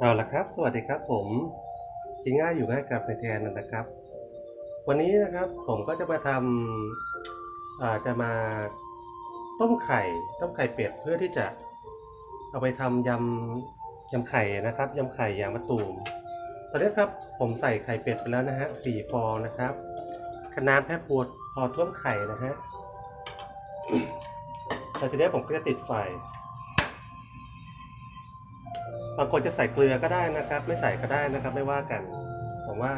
เอาละครับ สวัสดีครับผมกินง่ายอยู่ง่ายกับในแทนนะครับ วันนี้นะครับผมก็จะมาทำจะมาต้มไข่ ต้มไข่เป็ดเพื่อที่จะเอาไปทำยำยำไข่นะครับยำไข่ยางมะตูมตอนนี้ครับผมใส่ไข่เป็ดไปแล้วนะฮะสี่ฟองนะครับขนาดแค่พวดพอท่วมไข่นะฮะหลังจากนี้ผมก็จะติดไฟ บางคนจะใส่เกลือก็ได้นะครับ ไม่ใส่ก็ได้นะครับ ไม่ว่ากันผมว่า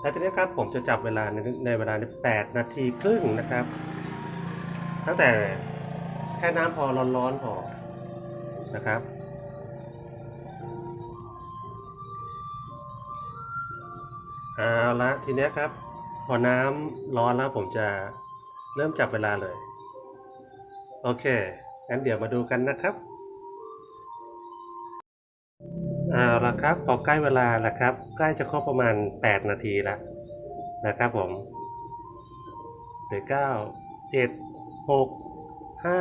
แล้วทีนี้ครับผมจะจับเวลาในในเวลาใน8นาทีครึ่งนะครับ ตั้งแต่แค่น้ำพอร้อนๆพอนะครับเอาละทีนี้ครับ พอน้ำร้อนแล้วผมจะเริ่มจับเวลาเลย โอเคงั้นเดี๋ยวมาดูกันนะครับ เอาละครับพอใกล้เวลาแล้วครับ ใกล้จะครบประมาณ 8 นาทีแล้วนะครับผมเดี๋ยวเก้าเจ็ดหกห้า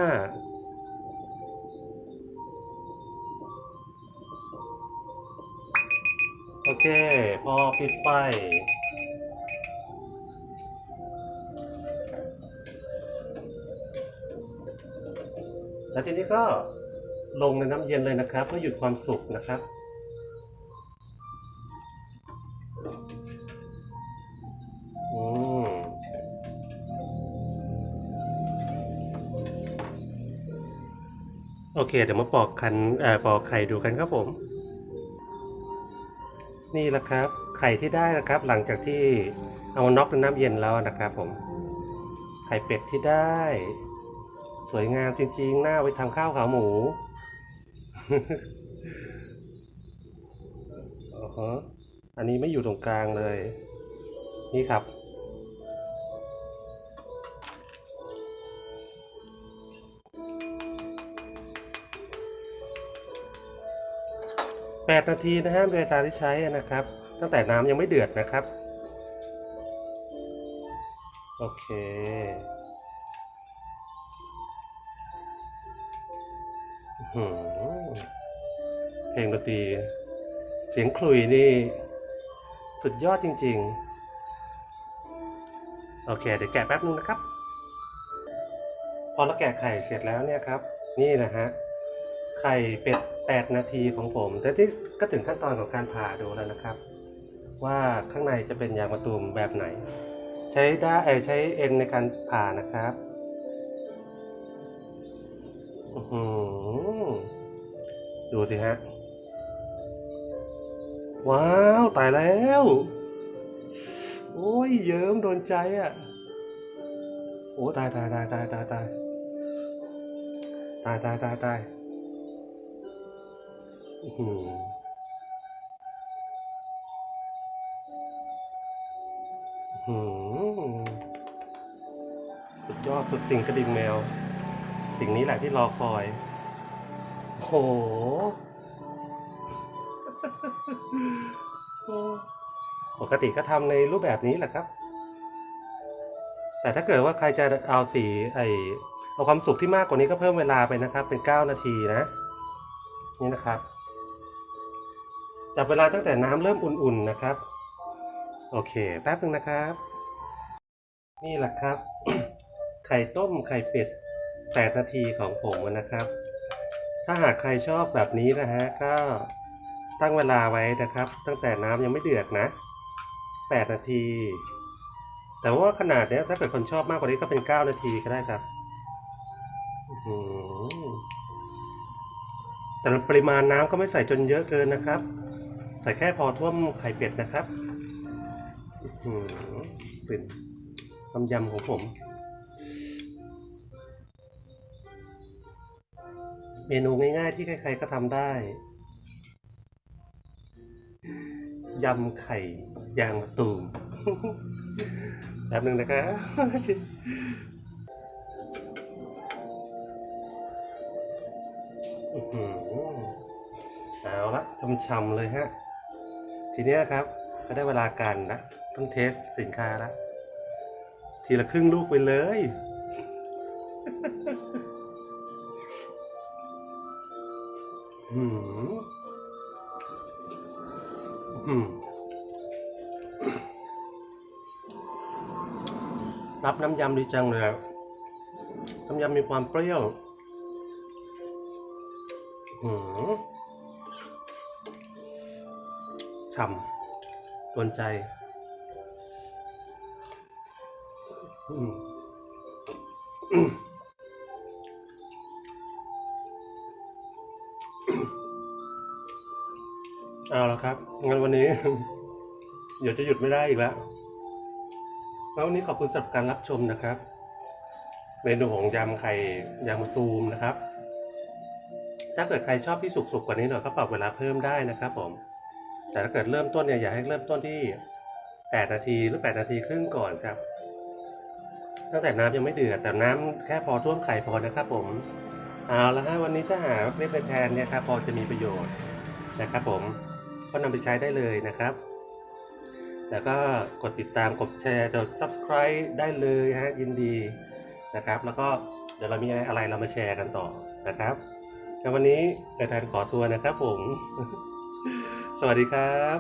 โอเค พอปิดไฟแล้วทีนี้ก็ลงในน้ำเย็นเลยนะครับ เพื่อหยุดความสุกนะครับ โอเค เดี๋ยวมาปอกคันเอ่อปอกไข่ดูกันครับผม นี่แหละครับ ไข่ที่ได้นะครับ หลังจากที่เอาน็อกนน้ำเย็นแล้วนะครับผม ไข่เป็ดที่ได้ สวยงามจริงๆ หน้าไว้ทำข้าวขาหมูอ๋อฮะอันนี้ไม่อยู่ตรงกลางเลย นี่ครับ แปดนาทีนะฮะเวลาที่ใช้นะครับ ตั้งแต่น้ำยังไม่เดือดนะครับ โอเคอื้อหือเพลงดนตรีเสียงขลุ่ยนี่ สุดยอดจริง ๆ โอเค เดี๋ยวแกะแป๊บนึงนะครับ พอเราแกะไข่เสร็จแล้วเนี่ยครับ นี่นะฮะ ไข่เป็ด 8 นาทีของผม แต่ที่ก็ถึงขั้นตอนของการผ่าดูแล้วนะครับ ว่าข้างในจะเป็นยางมะตูมแบบไหน ใช้ได้เออใช้เอ็นในการผ่านะครับอื้อหือดูสิฮะ ว้าว ตายแล้ว โอ้ย เยิ้มโดนใจอะ โอ้ตายตายตายตายตายตายตายตายตายตาย สุดยอดสุดติ่งกระดิ่งแมว สิ่งนี้แหละที่รอคอยโอ้โหปกติก็ทำในรูปแบบนี้แหละครับ แต่ถ้าเกิดว่าใครจะเอาสีไอเอาความสุขที่มากกว่านี้ก็เพิ่มเวลาไปนะครับ เป็น9นาทีนะ นี่นะครับ จับเวลาตั้งแต่น้ำเริ่มอุ่นๆนะครับ โอเค แป๊บนึงนะครับ นี่แหละครับ ไข่ต้มไข่เป็ด8นาทีของผมนะครับ ถ้าหากใครชอบแบบนี้นะฮะ ก็ตั้งเวลาไว้นะครับ ตั้งแต่น้ำยังไม่เดือดนะ 8 นาที แต่ว่าขนาดเนี้ยถ้าเกิดคนชอบมากกว่านี้ก็เป็น 9 นาทีก็ได้ครับแต่ปริมาณน้ำก็ไม่ใส่จนเยอะเกินนะครับ ใส่แค่พอท่วมไข่เป็ดนะครับอื้อหือกลิ่นต้มยำของผม เมนูง่ายๆที่ใครๆก็ทำได้ ยำไข่ยางมะตูมแป๊บหนึ่งนะครับอือหือเอาละช่ำๆเลยฮะ ทีเนี้ยครับก็ได้เวลาการละต้องเทสสินค้าละทีละครึ่งลูกไปเลยหืมอืมรับน้ำยำดีจังเลยน้ำยำมีความเปรี้ยว อืม ฉ่ำโดนใจอืมเอาละครับงั้นวันนี้ เดี๋ยวจะหยุดไม่ได้อีกแล้วแล้ววันนี้ขอบคุณสำหรับการรับชมนะครับ เมนูของยำไข่ยางมะตูมนะครับ ถ้าเกิดใครชอบที่สุกๆกว่านี้หน่อยก็ปรับเวลาเพิ่มได้นะครับผม แต่ถ้าเกิดเริ่มต้นเนี่ยอยากให้เริ่มต้นที่ 8 นาทีหรือ 8 นาทีครึ่งก่อนครับ ตั้งแต่น้ำยังไม่เดือดแต่น้ำแค่พอท่วมไข่พอนะครับ ผมเอาละฮะวันนี้ถ้าหาคลิปในแทนเนี่ยครับพอจะมีประโยชน์นะครับ ผมก็นำไปใช้ได้เลยนะครับแล้วก็กดติดตามกดแชร์กด subscribe ได้เลยฮะยินดีนะครับ แล้วก็เดี๋ยวเรามีอะไรเรามาแชร์กันต่อนะครับแล้ววันนี้ในแทนขอตัวนะครับผม วัสดีครับ